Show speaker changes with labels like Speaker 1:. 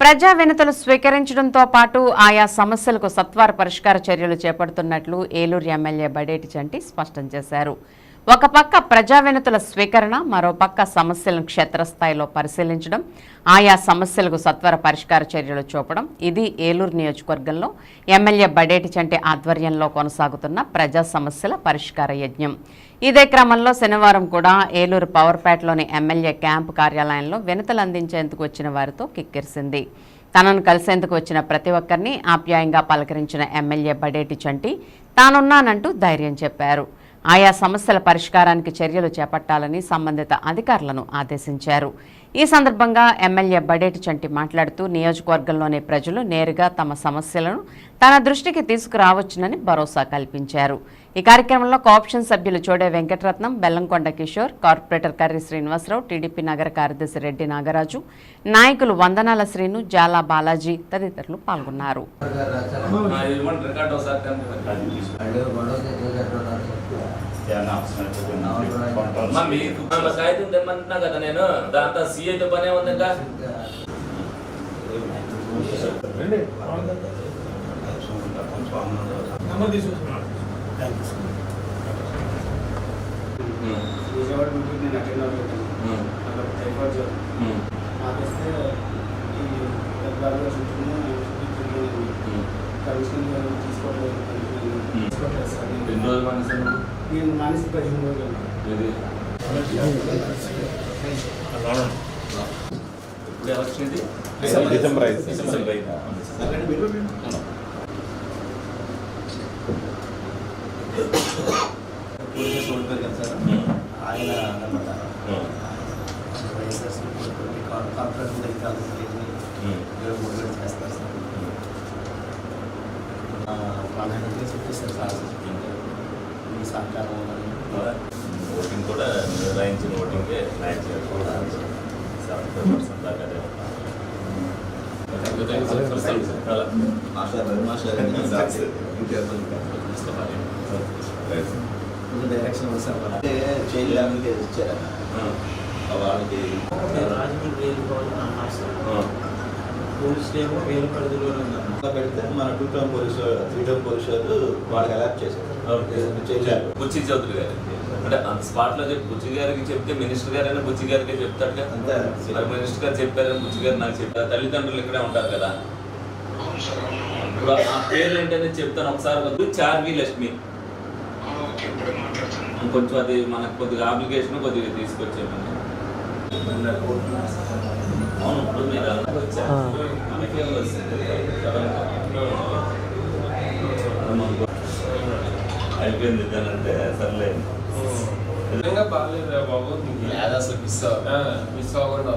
Speaker 1: ప్రజా వినతులు స్వీకరించడంతో పాటు ఆయా సమస్యలకు సత్వర పరిష్కార చర్యలు చేపడుతున్నట్లు ఏలూరు ఎమ్మెల్యే బడేటి చంటి స్పష్టం చేశారు. ఒక పక్క ప్రజా వినతుల స్వీకరణ మరో పక్క సమస్యలను క్షేత్రస్థాయిలో పరిశీలించడం ఆయా సమస్యలకు సత్వర పరిష్కార చర్యలు చూపడం. ఇది ఏలూరు నియోజకవర్గంలో ఎమ్మెల్యే బడేటి చంటి ఆధ్వర్యంలో కొనసాగుతున్న ప్రజా సమస్యల పరిష్కార యజ్ఞం. ఇదే క్రమంలో శనివారం కూడా ఏలూరు పవర్పేటలోని ఎమ్మెల్యే క్యాంపు కార్యాలయంలో వినతులు అందించేందుకు వచ్చిన వారితో కిక్కిరిసింది. తనను కలిసేందుకు వచ్చిన ప్రతి ఒక్కరిని ఆప్యాయంగా పలకరించిన ఎమ్మెల్యే బడేటి చంటి తానున్నానంటూ ధైర్యం చెప్పారు. ఆయా సమస్యల పరిష్కారానికి చర్యలు చేపట్టాలని సంబంధిత అధికారులను ఆదేశించారు. ఈ సందర్భంగా ఎమ్మెల్యే బడేటి చంటి మాట్లాడుతూ నియోజకవర్గంలోని ప్రజలు నేరుగా తమ సమస్యలను తన దృష్టికి తీసుకురావచ్చునని భరోసా కల్పించారు. ఈ కార్యక్రమంలో కోఆప్షన్ సభ్యులు చోడే వెంకటరత్నం బెల్లంకొండ కిషోర్ కార్పొరేటర్ కర్రి శ్రీనివాసరావు టీడీపీ నగర కార్యదర్శి రెడ్డి నాగరాజు నాయకులు వందనాల శ్రీను జాలా బాలాజీ తదితరులు పాల్గొన్నారు.
Speaker 2: మీకు కాగితం తెమ్మంటున్నా కదా నేను దాంతో సీఐతో పనే ఉంది ఇంకా
Speaker 3: విజయవాడ మీటింగ్ నేను అటెండ్
Speaker 2: ఉమ్,
Speaker 3: అక్కడ టైఫాయిడ్ జ్వరం
Speaker 2: ఉమ్,
Speaker 3: నాకు వస్తే ఈ పెద్దవాళ్ళు చూసుకుని
Speaker 2: ఉమ్.
Speaker 3: కమిషన్ తీసుకోవట్లేదు
Speaker 2: ఉమ్.
Speaker 3: తీసుకోవట్లేదు సార్
Speaker 2: ఎన్ని
Speaker 3: నేను- మానసిక పదిహేను రోజులు
Speaker 2: ఇప్పుడు ఎలక్షన్ ఇది
Speaker 4: డిసెంబర్. ఐదు.
Speaker 2: డిసెంబర్ ఐదు.
Speaker 5: ఆయన అనమాట ఇరవై మూడు వేలు చేస్తారు సార్. సహకారం.
Speaker 2: ఓటింగ్ కూడా నిర్ణయించిన ఓటింగే మ్యాచ్ సెవెంటీ ఫైవ్ పర్సెంట్ దాకా
Speaker 5: డైరెక్షన్ ఇచ్చారు?
Speaker 2: ఆ, వాళ్ళకి
Speaker 3: రాజమండ్రి వెళ్ళిపోవాలి పోలీస్ ఏమో వేల పరిధిలోనే ఉందన్న
Speaker 5: పెడితే మన two town police three town police వాళ్ళు వాళ్ళకి అలర్ట్ చేశారు.
Speaker 2: ఓకే.
Speaker 5: చేయలేరు
Speaker 2: బుచ్చి చౌదరి గారు. అంటే అంత స్పాట్లో చెప్పి బుచ్చి గారికి చెప్తే మినిస్టర్ గారైనా బుచ్చి గారికి చెప్తాడు కదా
Speaker 5: అంతే
Speaker 2: మినిస్టర్ గారు చెప్పారని బుచ్చి గారు నాకు చెప్పారు. తల్లిదండ్రులు ఇక్కడే ఉంటారు కదా. ఇప్పుడు ఆ పేరు ఏంటనేది చెప్తాను ఒకసారి వద్దు. చార్వి లక్ష్మి. కొంచెం అది మనకు కొద్దిగా అప్లికేషన్ కొద్దిగా తీసుకొచ్చేయమని అయిపోయింది ఇదేనంటే సర్లేదు
Speaker 6: నిజంగా బాగాలేదు బాబు.
Speaker 5: మిస్
Speaker 6: మిస్ అవ్వకుండా